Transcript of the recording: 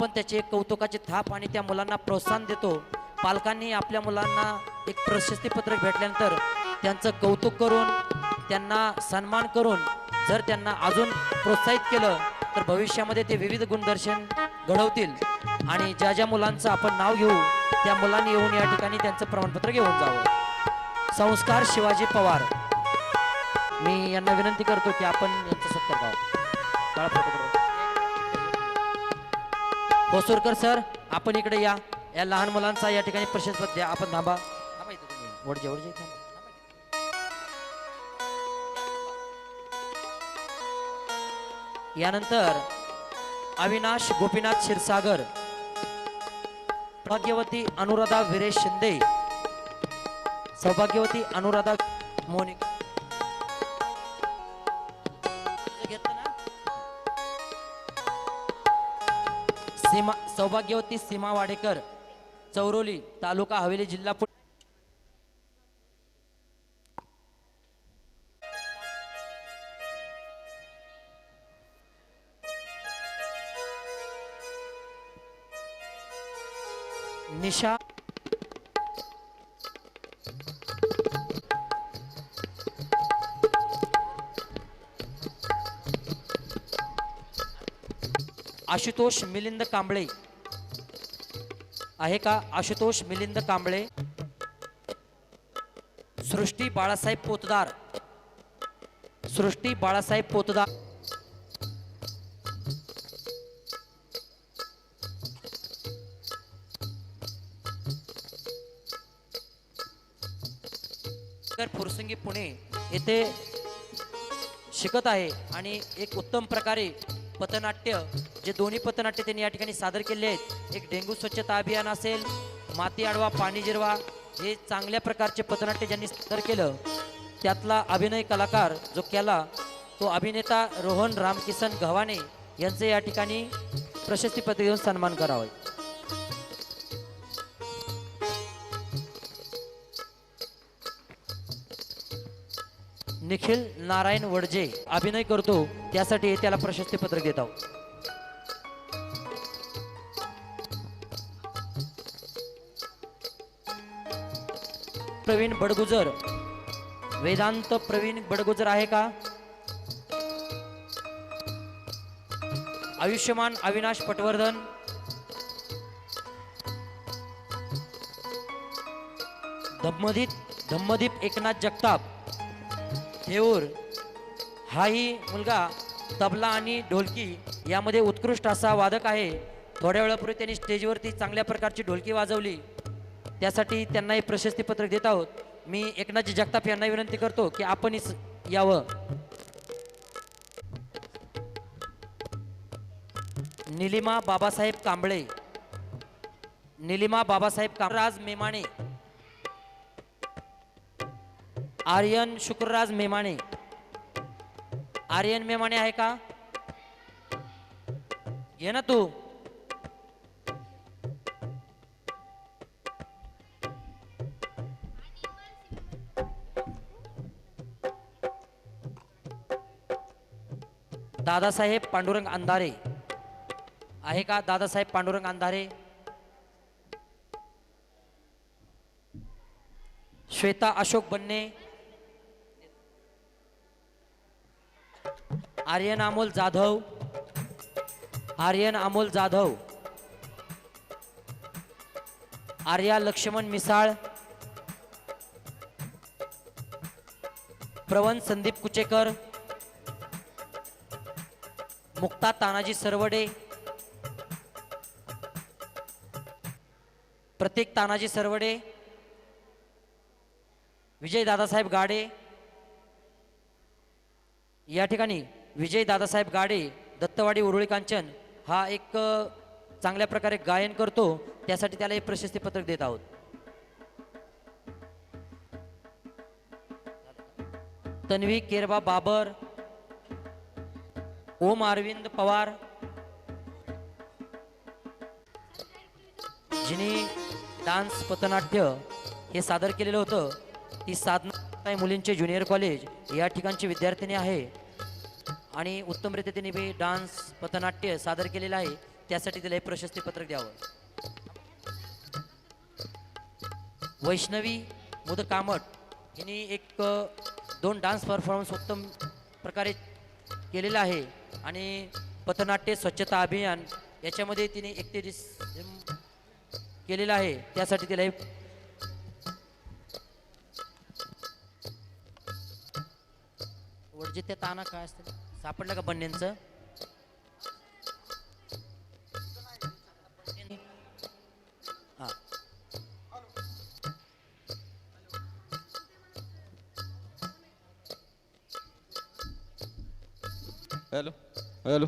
पण त्याचे एक कौतुकाची थाप आणि त्या मुलांना प्रोत्साहन देतो. पालकांनी आपल्या मुलांना एक प्रशस्तीपत्रक भेटल्यानंतर त्यांचं कौतुक करून त्यांना सन्मान करून जर त्यांना अजून प्रोत्साहित केलं तर भविष्यामध्ये ते विविध गुणदर्शन घडवतील. आणि ज्या ज्या मुलांचं आपण नाव घेऊ त्या मुलांनी येऊन या ठिकाणी त्यांचं प्रमाणपत्र घेऊन जावं. संस्कार शिवाजी पवार. मी यांना विनंती करतो की आपण यांचं सत्कार पाहू होसुरकर सर आपण इकडे या. या लहान मुलांचा या ठिकाणी प्रशस्त द्या आपण थांबा. थांबा इथं तुम्ही. वडजे वडजे थांबा. यानंतर अविनाश गोपीनाथ क्षीरसागर भाग्यवती अनुराधा विरेश शिंदे सौभाग्यवती अनुराधा मोनिक. घेतलं ना? सीमा सौभाग्यवती सीमा वाडेकर चौरोली तालुका हवेली जिल्हा निशा आशुतोष मिलिंद कांबळे. आहे का आशुतोष मिलिंद कांबळे? सृष्टी बाळासाहेब पोतदार. सृष्टी बाळासाहेब पोतदार. फुरसंगी पुणे येथे शिकत आहे आणि एक उत्तम प्रकारे पथनाट्य जे दोन्ही पथनाट्य त्यांनी या ठिकाणी सादर केले आहेत. एक डेंग्यू स्वच्छता अभियान असेल माती आडवा पाणी जिरवा हे चांगल्या प्रकारचे पथनाट्य ज्यांनी सादर केलं त्यातला अभिनय कलाकार जो केला तो अभिनेता रोहन रामकिसन गव्हाणे यांचे या ठिकाणी प्रशस्तीपत्र देऊन सन्मान करावा. निखिल नारायण वडजे अभिनय करतो. त्यासाठी त्याला प्रशस्तीपत्र देत आहोत. प्रवीण बडगुजर. वेदांत प्रवीण बडगुजर आहे का? आयुष्यमान अविनाश पटवर्धन. धम्मदीप धम्मदीप एकनाथ जगताप. थेऊर हाही मुलगा तबला आणि ढोलकी यामध्ये उत्कृष्ट असा वादक आहे. थोड्या वेळापूर्वी त्यांनी स्टेजवरती चांगल्या प्रकारची ढोलकी वाजवली. त्यासाठी त्यांनाही प्रशस्तीपत्रक देत आहोत. मी एकनाथजी जगताप यांना विनंती करतो की आपणच यावं. निलिमा बाबासाहेब कांबळे. निलिमा बाबासाहेब कामराज मेमाणे आर्यन शुक्रराज मेमाणे आर्यन मेमाणे आहे का? ये ना तू. दादासाहेब पांडुरंग अंधारे. आहे का दादासाहेब पांडुरंग अंधारे? श्वेता अशोक बन्ने. आर्यन अमोल जाधव. आर्यन अमोल जाधव. आर्या लक्ष्मण मिसाळ. प्रवन संदीप कुचेकर. मुक्ता तानाजी सरवडे. प्रतीक तानाजी सरवडे. विजय दादासाहेब गाडे. या ठिकाणी विजय दादासाहेब गाडे दत्तवाडी उरुळी कांचन हा एक चांगल्या प्रकारे गायन करतो. त्यासाठी त्याला एक प्रशस्तीपत्रक देत आहोत. तन्वी केरबा बाबर ओम अरविंद पवार जिने डान्स पथनाट्य हे सादर केलेलं होतं. ती साधना मुलींचे ज्युनियर कॉलेज या ठिकाणची विद्यार्थिनी आहे. आणि उत्तमरित्या तिने बी डान्स पथनाट्य सादर केलेलं आहे. त्यासाठी तिला हे प्रशस्ती पत्रक द्यावं. वैष्णवी मुद कामट हिने एक दोन डान्स परफॉर्मन्स उत्तम प्रकारे केलेला आहे. आणि पथनाट्य स्वच्छता अभियान याच्यामध्ये तिने एकतेरीस केलेलं आहे. त्यासाठी तिला हे वडजे त्या ताना काय असतं सापडलं का बन्यांचं हॅलो हॅलो.